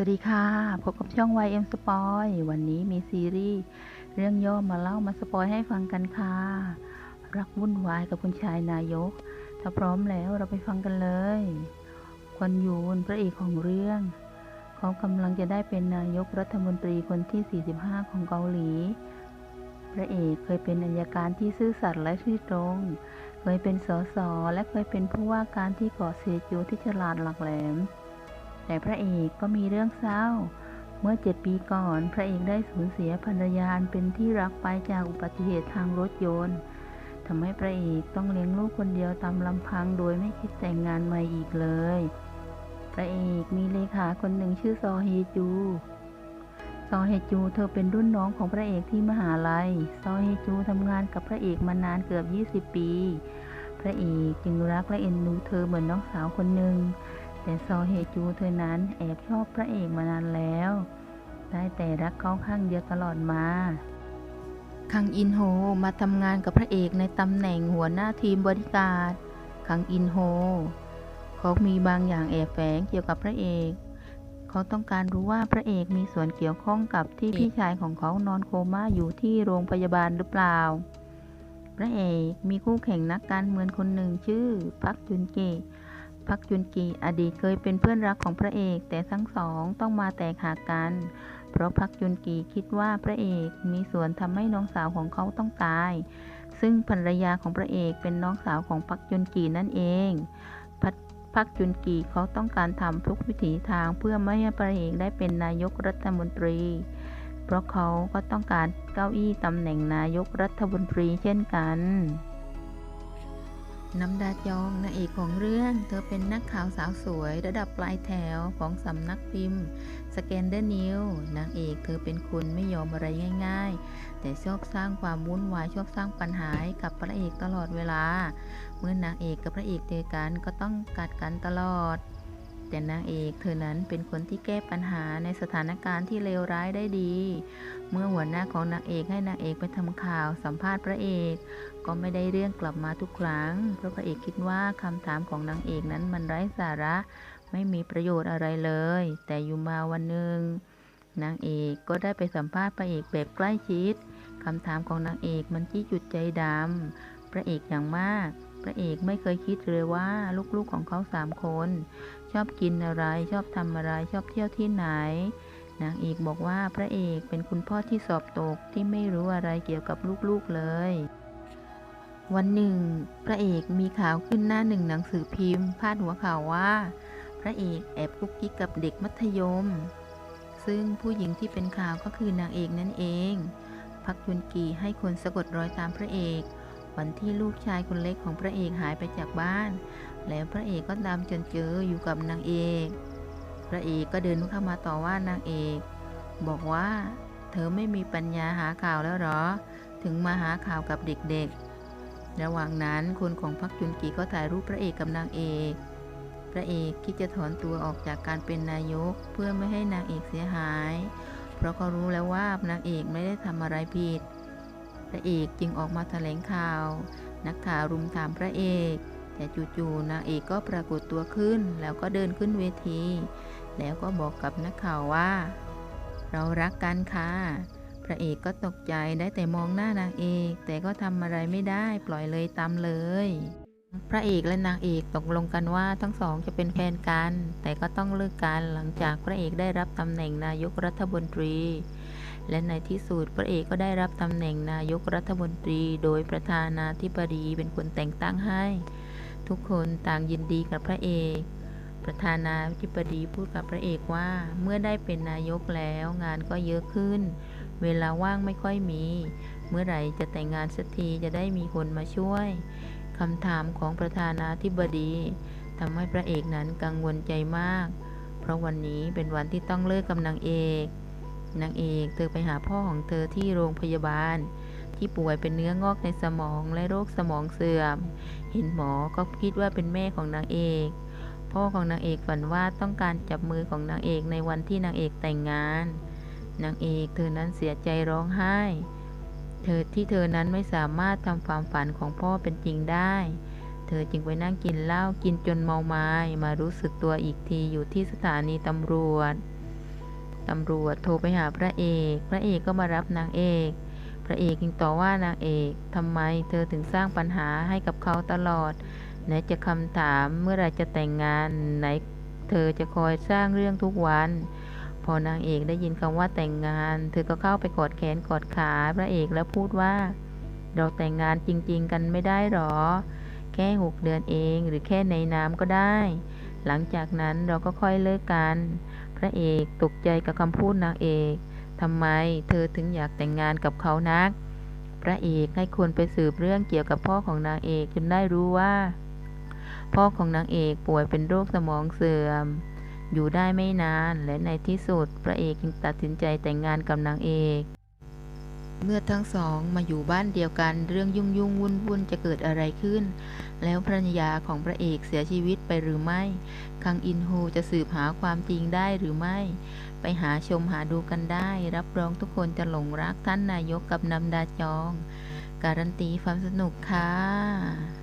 วัสดีค่ะ พบกับช่อง YM Spoil วันนี้มีซีรีส์เรื่องย่อมาเล่ามาสปอยให้ฟังกันค่ะ รักวุ่นวายกับคุณชายนายก ถ้าพร้อมแล้วเราไปฟังกันเลย ควันยูนพระเอกของเรื่อง เขากำลังจะได้เป็นนายกรัฐมนตรีคนที่ 45 ของเกาหลี พระเอกเคยเป็นอัยการที่ซื่อสัตย์และซื่อตรง เคยเป็นสสและเคยเป็นผู้ว่าการที่เกาะเซจูที่ฉลาดหลักแหลม แต่พระเอกก็มีเรื่องเศร้า เมื่อเจ็ดปีก่อน พระเอกได้สูญเสียภรรยาเป็นที่รักไปจากอุบัติเหตุทางรถยนต์ทำให้พระเอกต้องเลี้ยงลูกคนเดียวตามลำพังโดยไม่คิดแต่งงานใหม่อีกเลย พระเอกมีเลขาคนหนึ่งชื่อซอเฮจู ซอเฮจูเธอเป็นรุ่นน้องของพระเอกที่มหาลัย ซอเฮจูทำงานกับพระเอกมานานเกือบ 20 ปี พระเอกจึงรักและเอ็นดูเธอเหมือนน้องสาวคนหนึ่ง แต่ซอเฮจูเธอนั้นแอบชอบพระเอกมานานแล้ว ได้แต่รักเขาข้างเดียวตลอดมาคังอินโฮมาทำงานกับพระเอกในตำแหน่งหัวหน้าทีมบริการดคังอินโฮเขามีบางอย่างแอบแฝงเกี่ยวกับพระเอก เขาต้องการรู้ว่าพระเอกมีส่วนเกี่ยวข้องกับที่พี่ชายของเขานอนโคม่าอยู่ที่โรงพยาบาลหรือเปล่า พระเอกมีคู่แข่งนักการเมืองคนหนึ่งชื่อ พักจุนเกะ พักจุนกีอดีตเคยเป็นเพื่อนรักของพระเอก แต่ทั้งสองต้องมาแตกหักกัน เพราะพักจุนกีคิดว่าพระเอกมีส่วนทำให้น้องสาวของเขาต้องตาย ซึ่งภรรยาของพระเอกเป็นน้องสาวของพักจุนกีนั่นเองพักพักจุนกีเขาต้องการทำทุกวิถีทางเพื่อไม่ให้พระเอกได้เป็นนายกรัฐมนตรี เพราะเขาก็ต้องการเก้าอี้ตำแหน่งนายกรัฐมนตรีเช่นกัน น้ำดาจองนางเอกของเรื่อง เธอเป็นนักข่าวสาวสวย ระดับปลายแถวของสำนักพิมพ์ สแกนเดอร์นิวนางเอกเธอเป็นคนไม่ยอมอะไรง่าย ๆ แต่ชอบสร้างความวุ่นวายชอบสร้างปัญหาให้กับพระเอกตลอดเวลา เมื่อนางเอกกับพระเอกเจอกันก็ต้องกัดกันตลอด แต่นางเอกเธอนั้นเป็นคนที่แก้ปัญหาในสถานการณ์ที่เลวร้ายได้ดี เมื่อหัวหน้าของนางเอกให้นางเอกไปทำข่าวสัมภาษณ์พระเอก ก็ไม่ได้เรื่องกลับมาทุกครั้ง เพราะพระเอกคิดว่าคำถามของนางเอกนั้นมันไร้สาระ ไม่มีประโยชน์อะไรเลย แต่อยู่มาวันหนึ่งนางเอกก็ได้ไปสัมภาษณ์พระเอกแบบใกล้ชิดคำถามของนางเอกมันจี้จุดใจดำพระเอกอย่างมาก พระเอกไม่เคยคิดเลยว่าลูกๆของเขาสามคน ชอบกินอะไรชอบทำอะไรชอบเที่ยวที่ไหนนางเอกบอกว่าพระเอกเป็นคุณพ่อที่สอบตกที่ไม่รู้อะไรเกี่ยวกับลูกๆเลย วันหนึ่ง พระเอกมีข่าวขึ้นหน้าหนึ่งหนังสือพิมพ์ พาดหัวข่าวว่า พระเอกแอบกุ๊กกิ๊กกับเด็กมัธยม ซึ่งผู้หญิงที่เป็นข่าวก็คือนางเอกนั่นเอง พักยุนกีให้คนสะกดรอยตามพระเอก วันที่ลูกชายคนเล็กของพระเอกหายไปจากบ้าน แล้วพระเอกก็ตามจนเจออยู่กับนางเอก พระเอกก็เดินเข้ามาต่อว่านางเอก บอกว่า เธอไม่มีปัญญาหาข่าวแล้วหรอ ถึงมาหาข่าวกับเด็กๆ ระหว่างนั้นคนของพักจุนกีก็ถ่ายรูปพระเอกกับนางเอก พระเอกคิดจะถอนตัวออกจากการเป็นนายกเพื่อไม่ให้นางเอกเสียหาย เพราะเขารู้แล้วว่านางเอกไม่ได้ทำอะไรผิด พระเอกจึงออกมาแถลงข่าว นักข่าวรุมถามพระเอก แต่จู่ๆนางเอกก็ปรากฏตัวขึ้น แล้วก็เดินขึ้นเวที แล้วก็บอกกับนักข่าวว่า เรารักกันค่ะพระเอกก็ตกใจได้แต่มองหน้านางเอก แต่ก็ทำอะไรไม่ได้ปล่อยเลยตามเลย พระเอกและนางเอกตกลงกันว่าทั้งสองจะเป็นแฟนกัน แต่ก็ต้องเลิกกันหลังจากพระเอกได้รับตำแหน่งนายกรัฐมนตรี และในที่สุดพระเอกก็ได้รับตำแหน่งนายกรัฐมนตรี โดยประธานาธิบดีเป็นคนแต่งตั้งให้ ทุกคนต่างยินดีกับพระเอก ประธานาธิบดีพูดกับพระเอกว่าเมื่อได้เป็นนายกแล้วงานก็เยอะขึ้น เวลาว่างไม่ค่อยมี เมื่อไหร่จะแต่งงานสักทีจะได้มีคนมาช่วยคำถามของประธานาธิบดีทำให้พระเอกนั้นกังวลใจมาก เพราะวันนี้เป็นวันที่ต้องเลิกกับนางเอก นางเอกเธอไปหาพ่อของเธอที่โรงพยาบาล ที่ป่วยเป็นเนื้องอกในสมองและโรคสมองเสื่อม เห็นหมอก็คิดว่าเป็นแม่ของนางเอก พ่อของนางเอกฝันว่าต้องการจับมือของนางเอกในวันที่นางเอกแต่งงาน นางเอกเธอนั้นเสียใจร้องไห้ เธอที่เธอนั้นไม่สามารถทำความฝันของพ่อเป็นจริงได้ เธอจึงไปนั่งกินเหล้ากินจนเมาไม้มารู้สึกตัวอีกทีอยู่ที่สถานีตำรวจ ตำรวจโทรไปหาพระเอก พระเอกก็มารับนางเอก พระเอกยังต่อว่านางเอกทำไมเธอถึงสร้างปัญหาให้กับเขาตลอด ไหนจะคำถามเมื่อไรจะแต่งงานไหนเธอจะคอยสร้างเรื่องทุกวัน พอนางเอกได้ยินคำว่าแต่งงาน เธอก็เข้าไปกอดแขนกอดขาพระเอกแล้วพูดว่า เราแต่งงานจริง ๆ กันไม่ได้หรอ แค่หกเดือนเองหรือแค่ในน้ำก็ได้ หลังจากนั้นเราก็ค่อยเลิกกัน พระเอกตกใจกับคำพูดนางเอกทำไมเธอถึงอยากแต่งงานกับเขานัก พระเอกให้คนไปสืบเรื่องเกี่ยวกับพ่อของนางเอกจนได้รู้ว่า พ่อของนางเอกป่วยเป็นโรคสมองเสื่อม อยู่ได้ไม่นานและในที่สุดพระเอกจึงตัดสินใจแต่งงานกับนางเอก เมื่อทั้งสองมาอยู่บ้านเดียวกันเรื่องยุ่งยุ่งวุ่นวุ่นจะเกิดอะไรขึ้น แล้วภรรยาของพระเอกเสียชีวิตไปหรือไม่ คังอินโฮจะสืบหาความจริงได้หรือไม่ ไปหาชมหาดูกันได้ รับรองทุกคนจะหลงรักท่านนายกกับนำดาจอง การันตีความสนุกค่ะ